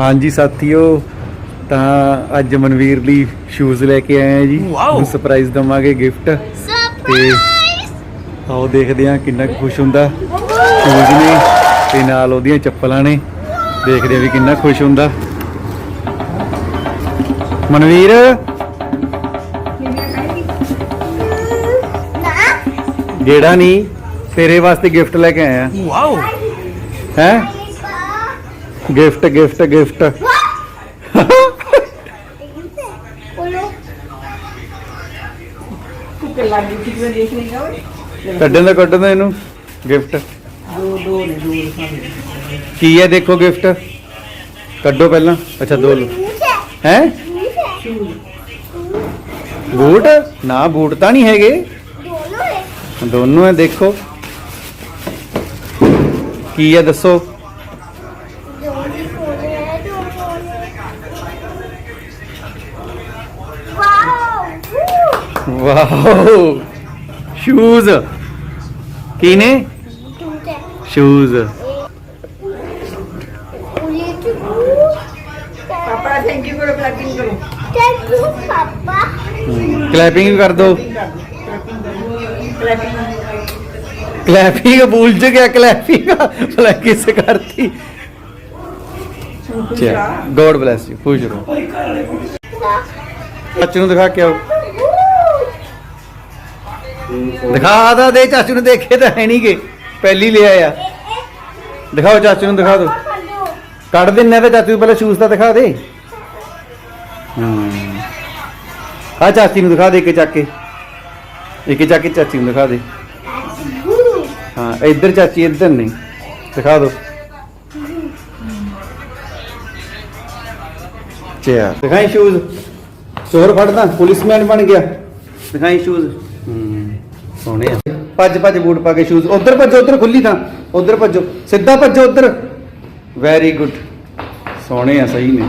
ਹਾਂਜੀ ਸਾਥੀਓ ਤਾਂ ਅੱਜ ਮਨਵੀਰ ਲਈ ਸ਼ੂਜ਼ ਲੈ ਕੇ ਆਏ ਆ ਜੀ। ਵਾਓ। ਸਰਪ੍ਰਾਈਜ਼ ਦਵਾਂਗੇ ਗਿਫਟ ਤੇ ਆਓ ਦੇਖਦੇ ਆ ਕਿੰਨਾ ਕੁ ਖੁਸ਼ ਹੁੰਦਾ। ਸ਼ੂਜ਼ ਨੇ ਤੇ ਨਾਲ ਉਹਦੀਆਂ ਚੱਪਲਾਂ ਨੇ। ਦੇਖਦੇ ਆ ਵੀ ਕਿੰਨਾ ਖੁਸ਼ ਹੁੰਦਾ। ਮਨਵੀਰ! ਗੇੜਾ ਨਹੀਂ ਤੇਰੇ ਵਾਸਤੇ ਗਿਫਟ ਲੈ ਕੇ ਆਇਆ। ਵਾਓ ਹੈ? Gift gift gift. ਕੱਢਣ ਦਾ ਕੱਢਣ ਦਾ ਇਹਨੂੰ ਗਿਫਟ। ਦੋ ਦੋ ਨੇ ਦੋ ਦਿਖਾਉਂਦੇ ਕੀ ਹੈ ਦੇਖੋ ਗਿਫਟ। ਕੱਢੋ ਪਹਿਲਾਂ। ਅੱਛਾ ਦੋ ਹੈ? ਬੂਟ? ਨਾ ਬੂਟ ਤਾਂ ਨਹੀਂ ਹੈਗੇ। ਦੋਨੋਂ ਹੈ ਦੇਖੋ। ਕੀ ਹੈ ਦੱਸੋ। ਵਾਓ ਸ਼ੂਜ਼ ਕੀ ਨੇ ਸ਼ੂਜ਼ ਪਾਪਾ ਥੈਂਕ ਯੂ ਕਰੋ ਕਲੈਪਿੰਗ ਕਰੋ ਕਲੈਪਿੰਗ ਵੀ ਕਰ ਦੋ। ਕਲੈਪਿੰਗ ਕਲੈਪਿੰਗ ਭੁੱਲ ਗਿਆ ਕਲੈਪਿੰਗ ਭਲਾ ਕਿਸ ਕਰਤੀ? ਗੋਡ ਬlesਸ ਯੂ ਖੁਸ਼ ਰਹੋ। ਚਾਚੂ ਨੂੰ ਦਿਖਾ ਕੇ ਆਓ। ਦਿਖਾ ਦਾ ਦੇ, ਚਾਚੂ ਨੂੰ ਦੇਖੇ ਤਾਂ ਹੈ ਨਹੀਂ ਕਿ ਪਹਿਲੀ ਲਿਆ ਆ। ਦਿਖਾਓ ਚਾਚੂ ਨੂੰ, ਦਿਖਾ ਦਿਓ ਕੱਢ ਦਿੰਨੇ ਤੇ ਚਾਚੂ ਪਹਿਲਾਂ ਸ਼ੂਜ਼ ਤਾਂ ਦਿਖਾ ਦੇ। ਹੂੰ। ਆ ਚਾਚੀ ਨੂੰ ਦਿਖਾ ਦੇ ਇੱਕ ਚੱਕ ਕੇ। ਇੱਕ ਚੱਕ ਕੇ ਚਾਚੀ ਨੂੰ ਦਿਖਾ ਦੇ। ਹਾਂ, ਇੱਧਰ ਚਾਚੀ, ਇੱਧਰ ਨਹੀਂ। ਦਿਖਾ ਦਿਓ ਚਿਆ ਦਿਖਾਈ ਸ਼ੂਜ਼ ਚੋਰ ਫੜਦਾ ਪੁਲਿਸਮੈਨ ਬਣ ਗਿਆ। ਦਿਖਾਈ ਸ਼ੂਜ਼ ਹੂੰ, ਸੋਹਣੇ ਆ। ਭੱਜ ਭੱਜ ਬੂਟ ਪਾ ਕੇ ਸ਼ੂਜ਼ ਉਧਰ ਭੱਜੋ, ਉਧਰ ਖੁੱਲੀ ਥਾਂ। ਉਧਰ ਭੱਜੋ। ਸਿੱਧਾ ਭੱਜੋ ਉਧਰ। ਵੈਰੀ ਗੁੱਡ ਸੋਹਣੇ ਆ, ਸਹੀ ਨੇ।